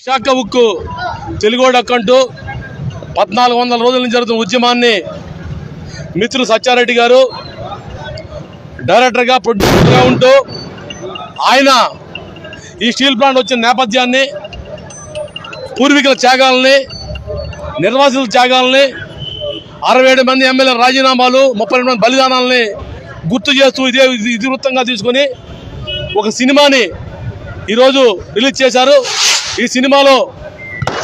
విశాఖ ఉక్కు తెలుగోడు అక్కంటూ పద్నాలుగు వందల రోజుల నుంచి జరుగుతున్న ఉద్యమాన్ని మిత్రులు సత్యారెడ్డి గారు డైరెక్టర్గా ప్రొడ్యూసర్గా ఉంటూ ఆయన ఈ స్టీల్ ప్లాంట్ వచ్చిన నేపథ్యాన్ని పూర్వీకుల త్యాగాలని నిర్వాసితుల త్యాగాలని అరవై ఏడు మంది ఎమ్మెల్యే రాజీనామాలు ముప్పై రెండు మంది బలిదానాలని గుర్తు చేస్తూ ఇదే ఇది- ఇతివృత్తంగా తీసుకొని ఒక సినిమాని ఈరోజు రిలీజ్ చేశారు. ఈ సినిమాలో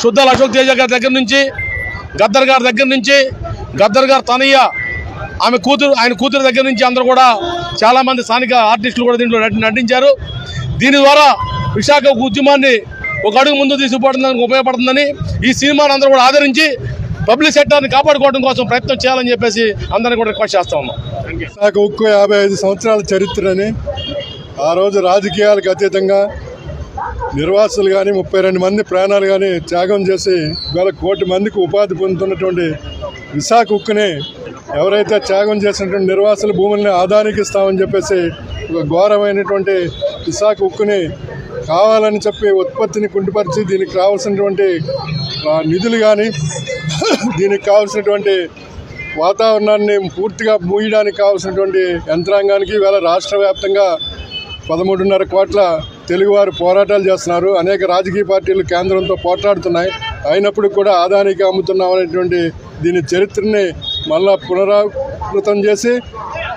శుద్ధాల అశోక్ తేజ గారి దగ్గర నుంచి గద్దర్ గారి దగ్గర నుంచి గద్దర్ గారు తనయ్య ఆమె కూతురు ఆయన కూతురు దగ్గర నుంచి అందరూ కూడా చాలామంది స్థానిక ఆర్టిస్టులు కూడా దీంట్లో నటించారు. దీని ద్వారా విశాఖ ఉద్యమాన్ని ఒక అడుగు ముందు తీసుకుపోవడానికి ఉపయోగపడుతుందని ఈ సినిమాను అందరూ కూడా ఆదరించి పబ్లిక్ సెక్టర్ని కాపాడుకోవడం కోసం ప్రయత్నం చేయాలని చెప్పేసి అందరినీ కూడా రిక్వెస్ట్ చేస్తా ఉన్నాం. విశాఖ ఉక్కు యాభై ఐదు సంవత్సరాల చరిత్రని ఆ రోజు రాజకీయాలకు అతీతంగా నిర్వాసులు కానీ ముప్పై రెండు మంది ప్రాణాలు కానీ త్యాగం చేసి ఇవాళ కోటి మందికి ఉపాధి పొందుతున్నటువంటి విశాఖ ఉక్కుని ఎవరైతే త్యాగం చేసినటువంటి నిర్వాసుల భూముల్ని ఆదానికి ఇస్తామని చెప్పేసి ఒక ఘోరమైనటువంటి విశాఖ ఉక్కుని కావాలని చెప్పి ఉత్పత్తిని కుంటుపరిచి దీనికి కావాల్సినటువంటి నిధులు కానీ దీనికి కావాల్సినటువంటి వాతావరణాన్ని పూర్తిగా మూయడానికి కావాల్సినటువంటి యంత్రాంగానికి ఇవాళ రాష్ట్ర వ్యాప్తంగా పదమూడున్నర కోట్ల తెలుగువారు పోరాటాలు చేస్తున్నారు. అనేక రాజకీయ పార్టీలు కేంద్రంతో పోట్లాడుతున్నాయి. అయినప్పుడు కూడా ఆదానికి అమ్ముతున్నాం అనేటువంటి దీని చరిత్రని మళ్ళా పునరావృతం చేసి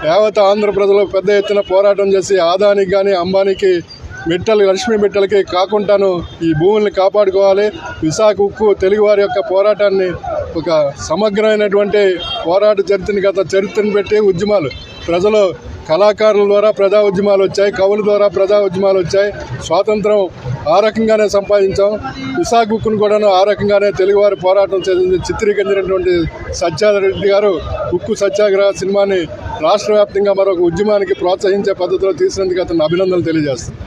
యావత్ ఆంధ్ర ప్రజలు పెద్ద ఎత్తున పోరాటం చేసి ఆదానికి కానీ అంబానీకి మిట్టలు లక్ష్మీ మిట్టలకి కాకుండాను ఈ భూముల్ని కాపాడుకోవాలి. విశాఖ ఉక్కు తెలుగువారి యొక్క పోరాటాన్ని ఒక సమగ్రమైనటువంటి పోరాట చరిత్రని గత చరిత్రను పెట్టి ఉద్యమాలు. ప్రజలు కళాకారుల ద్వారా ప్రజా ఉద్యమాలు వచ్చాయి కవుల ద్వారా ప్రజా ఉద్యమాలు వచ్చాయి. స్వాతంత్రం ఆ రకంగానే సంపాదించాం. విశాఖ గుక్కును కూడాను ఆ రకంగానే తెలుగువారి పోరాటం చేసింది చిత్రీకరించినటువంటి సత్యారెడ్డి గారు. ఉక్కు సత్యాగ్రహ సినిమాని రాష్ట్ర వ్యాప్తంగా మరొక ఉద్యమానికి ప్రోత్సహించే పద్ధతిలో తీసినందుకు అతను అభినందనలు తెలియజేస్తాను